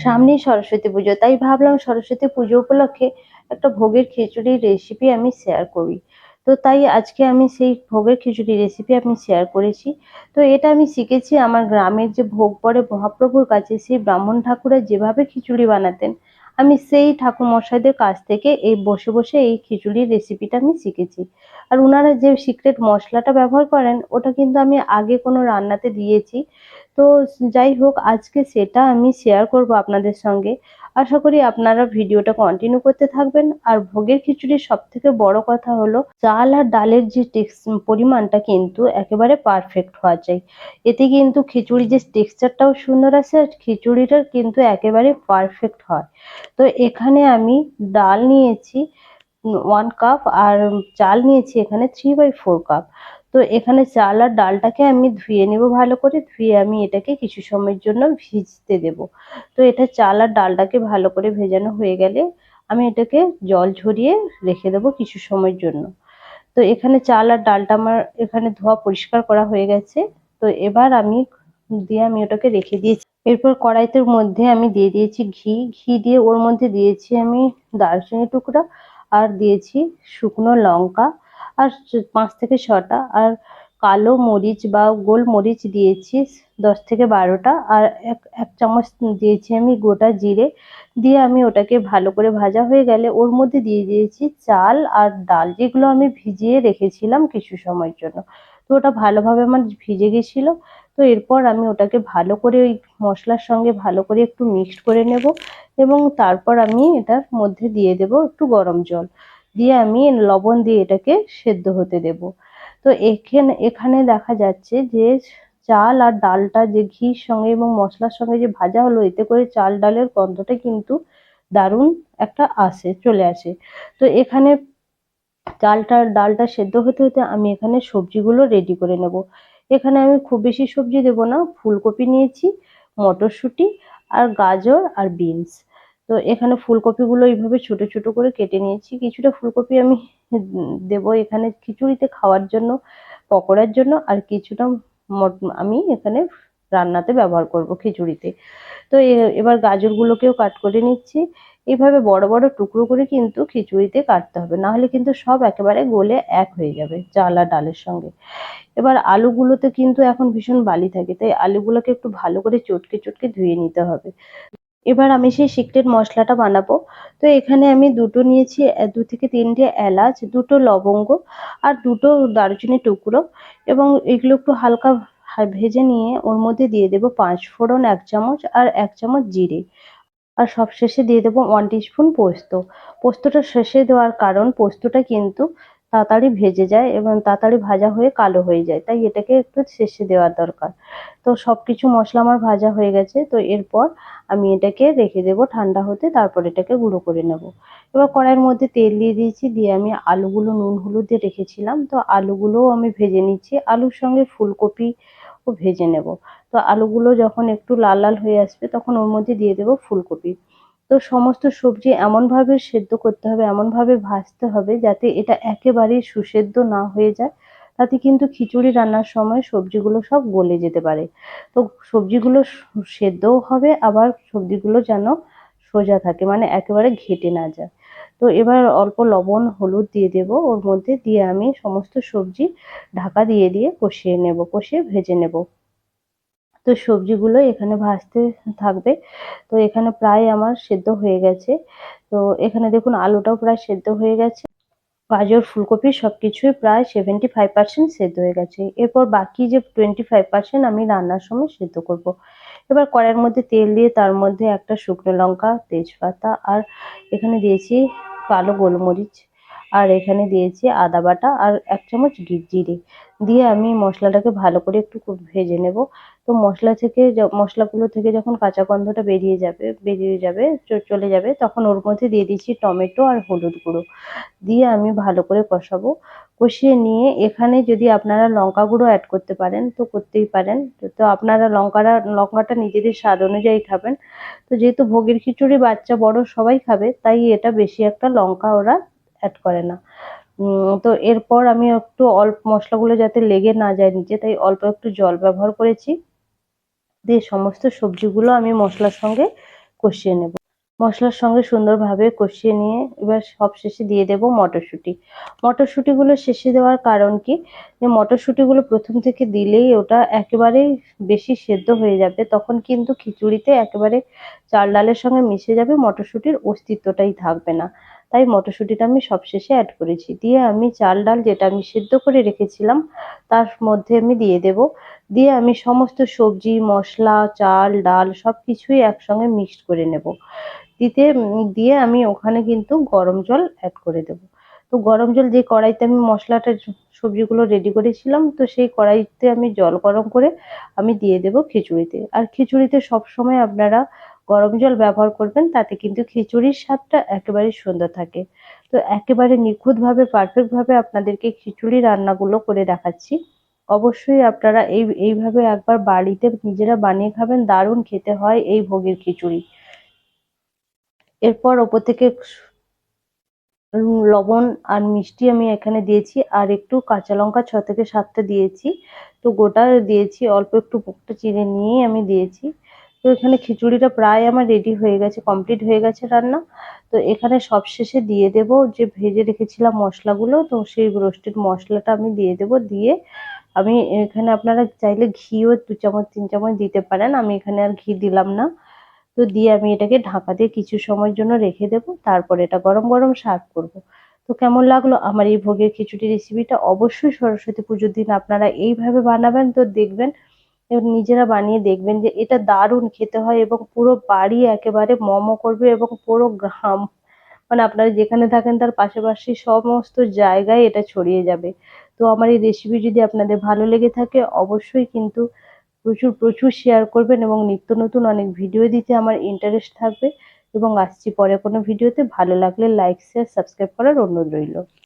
সামনেই সরস্বতী পুজো। তাই ভাবলাম সরস্বতী পুজো উপলক্ষে একটা ভোগের খিচুড়ির রেসিপি আমি শেয়ার করি। তো তাই আজকে আমি সেই ভোগের খিচুড়ি রেসিপি আমি শেয়ার করেছি। তো এটা আমি শিখেছি আমার গ্রামের যে ভোগ পড়ে মহাপ্রভুর কাছে, সেই ব্রাহ্মণ ঠাকুরা যেভাবে খিচুড়ি বানাতেন, আমি সেই ঠাকুর মশাইদের কাছ থেকে এই বসে বসে এই খিচুড়ির রেসিপিটা আমি শিখেছি। আর ওনারা যে সিক্রেট মশলাটা ব্যবহার করেন, ওটা কিন্তু আমি আগে কোনো রান্নাতে দিয়েছি। তো যাই হোক, আজকে সেটা আমি শেয়ার করব আপনাদের সঙ্গে। আশা করি আপনারা ভিডিওটা কন্টিনিউ করতে থাকবেন। আর ভোগের খিচুড়ির সব থেকে বড় কথা হলো, চাল আর ডালের যে পরিমাণটা কিন্তু একেবারে পারফেক্ট হওয়া চাই। এতে কিন্তু খিচুড়ি যে টেক্সচারটাও সুন্দর আসে আর খিচুড়িটার কিন্তু একেবারে পারফেক্ট হয়। তো এখানে আমি ডাল নিয়েছি ওয়ান কাপ আর চাল নিয়েছি এখানে থ্রি বাই ফোর কাপ তো এখানে চাল আর ডালটাকে আমি ধুয়ে নেব ভালো করে, ধুয়ে আমি এটাকে কিছু সময়ের জন্য ভিজতে দেব। তো এটা চাল আর ডালটাকে ভালো করে ভেজানো হয়ে গেলে আমি এটাকে জল ঝরিয়ে রেখে দেবো কিছু সময়ের জন্য। তো এখানে চাল আর ডালটা আমার এখানে ধোয়া পরিষ্কার করা হয়ে গেছে। তো এবার আমি দিয়ে আমি ওটাকে রেখে দিয়েছি। এরপর কড়াইতের মধ্যে আমি দিয়ে দিয়েছি ঘি। ঘি দিয়ে ওর মধ্যে দিয়েছি আমি দারচিনি টুকরা আর দিয়েছি শুকনো লঙ্কা। আর পাঁচ থেকে ছটা। আর কালো মরিচ বা গোল মরিচ দিয়েছি দশ থেকে বারোটা। আর এক এক চামচ দিয়েছি আমি গোটা জিরে। দিয়ে আমি ওটাকে ভালো করে ভাজা হয়ে গেলে ওর মধ্যে দিয়ে দিয়েছি চাল আর ডাল, যেগুলো আমি ভিজিয়ে রেখেছিলাম কিছু সময়ের জন্য। তো ওটা ভালোভাবে আমার ভিজে গেছিল। তো এরপর আমি ওটাকে ভালো করে ওই মশলার সঙ্গে ভালো করে একটু মিক্সড করে নেব এবং তারপর আমি এটার মধ্যে দিয়ে দেব একটু গরম জল। দিয়ে আমি লবণ দিয়ে এটাকে সেদ্ধ হতে দেব। তো এখানে এখানে দেখা যাচ্ছে যে চাল আর ডালটা যে ঘির সঙ্গে এবং মশলার সঙ্গে যে ভাজা হলো, এতে করে চাল ডালের গন্ধটা কিন্তু দারুণ একটা আসে, চলে আসে। তো এখানে চালটা, ডালটা সেদ্ধ হতে হতে আমি এখানে সবজিগুলো রেডি করে নেব। এখানে আমি খুব বেশি সবজি দেব না, ফুলকপি নিয়েছি, মটরশুঁটি আর গাজর আর বিনস। তো এখানে ফুলকপিগুলো এইভাবে ছোট ছোট করে কেটে নিয়েছি। কিছুটা ফুলকপি আমি দেব এখানে খিচুড়িতে খাওয়ার জন্য, পকোড়ার জন্য, আর কিছুটা আমি এখানে রান্নাতে ব্যবহার করব খিচুড়িতে। তো এবার গাজরগুলোকেও কাট করে নিচ্ছি। এইভাবে বড় বড় টুকরো করে কিন্তু খিচুড়িতে কাটতে হবে। নাহলে কিন্তু সব একেবারে গলে এক হয়ে যাবে চাল আর ডালের সঙ্গে। এবার আলুগুলোতে কিন্তু এখন ভীষণ বালি থাকে, তাই আলুগুলোকে একটু ভালো করে চটকে চটকে ধুয়ে নিতে হবে। এবার আমি সেই সিক্রেট মশলাটা বানাবো। তো এখানে আমি দুটো নিয়েছি দু থেকে তিনটে এলাচ, দুটো লবঙ্গ আর দুটো দারুচিনি টুকরো এবং এগুলো একটু হালকা ভেজে নিয়ে ওর মধ্যে দিয়ে দেবো পাঁচ ফোড়ন, এক চামচ আর এক চামচ জিরে। আর সব শেষে দিয়ে দেবো ওয়ান টিস্পুন পোস্ত। পোস্তটা শেষে দেওয়ার কারণ পোস্তটা কিন্তু তাড়াতাড়ি ভেজে যায় এবং তাড়াতাড়ি ভাজা হয়ে কালো হয়ে যায়। তাই এটাকে একটু শেষে দেওয়ার দরকার। তো সব কিছু মশলা আমার ভাজা হয়ে গেছে। তো এরপর আমি এটাকে রেখে দেবো ঠান্ডা হতে। তারপর এটাকে গুঁড়ো করে নেব। এবার কড়াইয়ের মধ্যে তেল দিয়ে দিয়েছি। দিয়ে আমি আলুগুলো নুন হলুদ দিয়ে রেখেছিলাম। তো আলুগুলোও আমি ভেজে নিচ্ছি। আলুর সঙ্গে ফুলকপি ও ভেজে নেব। তো আলুগুলো যখন একটু লাল লাল হয়ে আসবে, তখন ওর মধ্যে দিয়ে দেবো ফুলকপি। তো সমস্ত সবজি এমনভাবে সেদ্ধ করতে হবে, এমনভাবে ভাজতে হবে যাতে এটা একেবারেই সুসেদ্ধ না হয়ে যায়। তাতে কিন্তু খিচুড়ি রান্নার সময় সবজিগুলো সব গলে যেতে পারে। তো সবজিগুলো সেদ্ধও হবে, আবার সবজিগুলো যেন সোজা থাকে মানে একেবারে ঘেটে না যায়। তো এবার অল্প লবণ, হলুদ দিয়ে দেব, ওর মধ্যে দিয়ে আমি সমস্ত সবজি ঢাকা দিয়ে দিয়ে কষিয়ে নেব, কষিয়ে ভেজে নেব। তো সবজিগুলো এখানে ভাজতে থাকবে। তো এখানে প্রায় আমার সেদ্ধ হয়ে গেছে। তো এখানে দেখুন, আলুটাও প্রায় সেদ্ধ হয়ে গেছে। গাজর, ফুলকপি সব কিছুই প্রায় সেভেন্টি ফাইভ পার্সেন্ট সেদ্ধ হয়ে গেছে। এরপর বাকি যে টোয়েন্টি ফাইভ পার্সেন্ট আমি রান্নার সময় সেদ্ধ করব। এবার কড়াইয়ের মধ্যে তেল দিয়ে তার মধ্যে একটা শুকনো লঙ্কা, তেজপাতা আর এখানে দিয়েছি কালো গোলমরিচ। আর এখানে দিয়েছি আদা বাটা আর এক চামচ জিরে। দিয়ে আমি মশলাটাকে ভালো করে একটু ভেজে নেব। তো মশলা থেকে মশলাগুলো থেকে যখন কাঁচা গন্ধটা বেরিয়ে যাবে বেরিয়ে যাবে চলে যাবে, তখন ওর মধ্যে দিয়ে দিচ্ছি টমেটো আর হলুদ গুঁড়ো। দিয়ে আমি ভালো করে কষাবো। কষিয়ে নিয়ে এখানে যদি আপনারা লঙ্কা গুঁড়ো অ্যাড করতে পারেন, তো করতেই পারেন। তো আপনারা লঙ্কাটা লঙ্কাটা নিজেদের স্বাদ অনুযায়ী খাবেন। তো যেহেতু ভোগের খিচুড়ি বাচ্চা বড় সবাই খাবে, তাই এটা বেশি একটা লঙ্কা ওরা অ্যাড করে না। তো এরপর আমি একটু অল্প মশলাগুলো যাতে লেগে না যায় নিচে, তাই অল্প একটু জল ব্যবহার করেছি। দিয়ে সমস্ত সবজিগুলো আমি মশলার সঙ্গে কষিয়ে নেব। মশলার সঙ্গে সুন্দরভাবে কষিয়ে নিয়ে এবার সব শেষে দিয়ে দেব মটরশুঁটি। মটরশুঁটিগুলো শেষে দেওয়ার কারণ কি? যে মটরশুঁটিগুলো প্রথম থেকে দিলেই ওটা একেবারেই বেশি সেদ্ধ হয়ে যাবে, তখন কিন্তু খিচুড়িতে একেবারে চাল ডালের সঙ্গে মিশে যাবে মটরশুঁটির অস্তিত্বটাই থাকবে না। তাই মটরশুঁটিটা আমি সবশেষে অ্যাড করেছি। দিয়ে আমি চাল ডাল যেটা আমি সেদ্ধ করে রেখেছিলাম, তার মধ্যে আমি দিয়ে দেব। দিয়ে আমি সমস্ত সবজি, মশলা, চাল, ডাল সব কিছুই একসঙ্গে মিক্সড করে নেব। দিতে, দিয়ে আমি ওখানে কিন্তু গরম জল অ্যাড করে দেব। তো গরম জল যে কড়াইতে আমি মশলাটা, সবজিগুলো রেডি করেছিলাম, তো সেই কড়াইতে আমি জল গরম করে আমি দিয়ে দেব খিচুড়িতে। আর খিচুড়িতে সবসময় আপনারা গরম জল ব্যবহার করবেন, তাতে কিন্তু খিচুড়ির স্বাদটা একেবারে সুন্দর থাকে। তো একেবারে নিখুঁতভাবে পারফেক্টভাবে আপনাদেরকে খিচুড়ি রান্নাগুলো করে দেখাচ্ছি। অবশ্যই আপনারা এই, এইভাবে একবার বাড়িতে নিজেরা বানিয়ে খাবেন, দারুণ খেতে হয় এই ভোগের খিচুড়ি। এরপর ওপর থেকে লবণ আর মিষ্টি আমি এখানে দিয়েছি, আর একটু কাঁচা লঙ্কা ছ থেকে সাতটা দিয়েছি। তো গোটা দিয়েছি, অল্প একটু মুখটা চিড়ে নিয়েই আমি দিয়েছি। তো এখানে খিচুড়িটা প্রায় আমার রেডি হয়ে গেছে কমপ্লিট হয়ে গেছে রান্না। তো এখানে সবশেষে দিয়ে দেব যে ভেজে রেখেছিলাম মশলাগুলো, তো সেই রোস্টেড মশলাটা আমি দিয়ে দেব। দিয়ে আমি এখানে আপনারা চাইলে ঘিও দু চামচ, তিন চামচ দিতে পারেন, আমি এখানে আর ঘি দিলাম না। তো দিয়ে আমি এটাকে ঢাকা দিয়ে কিছু সময়ের জন্য রেখে দেব, তারপর এটা গরম গরম সার্ভ করব। তো কেমন লাগল আমার এই ভোগের খিচুড়ি রেসিপিটা অবশ্যই সরস্বতী পুজোর দিন আপনারা এইভাবে বানাবেন, তো দেখবেন এবং নিজেরা বানিয়ে দেখবেন যে এটা দারুণ খেতে হয় এবং পুরো বাড়ি একেবারে মমো করবে এবং পুরো গ্রাম মানে আপনারা যেখানে থাকেন তার পাশাপাশি সমস্ত জায়গায় এটা ছড়িয়ে যাবে। তো আমার এই রেসিপি যদি আপনাদের ভালো লেগে থাকে, অবশ্যই কিন্তু প্রচুর প্রচুর শেয়ার করবেন এবং নিত্য নতুন অনেক ভিডিও দিতে আমার ইন্টারেস্ট থাকবে। এবং আসছি পরে কোনো ভিডিওতে ভালো লাগলে লাইক শেয়ার সাবস্ক্রাইব করার অনুরোধ রইল।